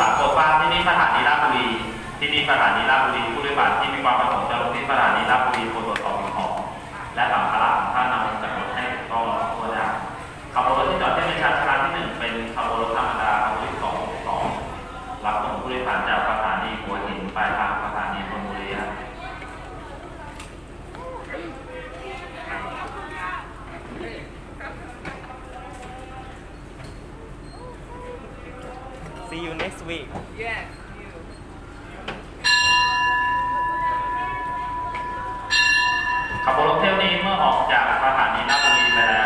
สารโปรดทราที่นี่สถานีราชบุรี ที่นี่สถานีราชบุรีผู้โดยสารที่มีความประสงค์จะลงที่สถานีราชบุรีควรตรวจสอบสิ่ของและสัมภาระของท่านนำลงจากรถให้ถูกต้องและทั่วอย่างขบวนรถที่จอดที่เป็นชานชาลาที่หนึ่งเป็นขบวนรถธรรมดาขบวนที่สองสองรับส่งผู้โดยสารจากสถานีหัวหินปลายทางสถานีธนบุรีครับ See you next week Yes. ขบวนรถเที่ยวนี้เมื่อออกจากสถานีราชบุรีไปแล้ว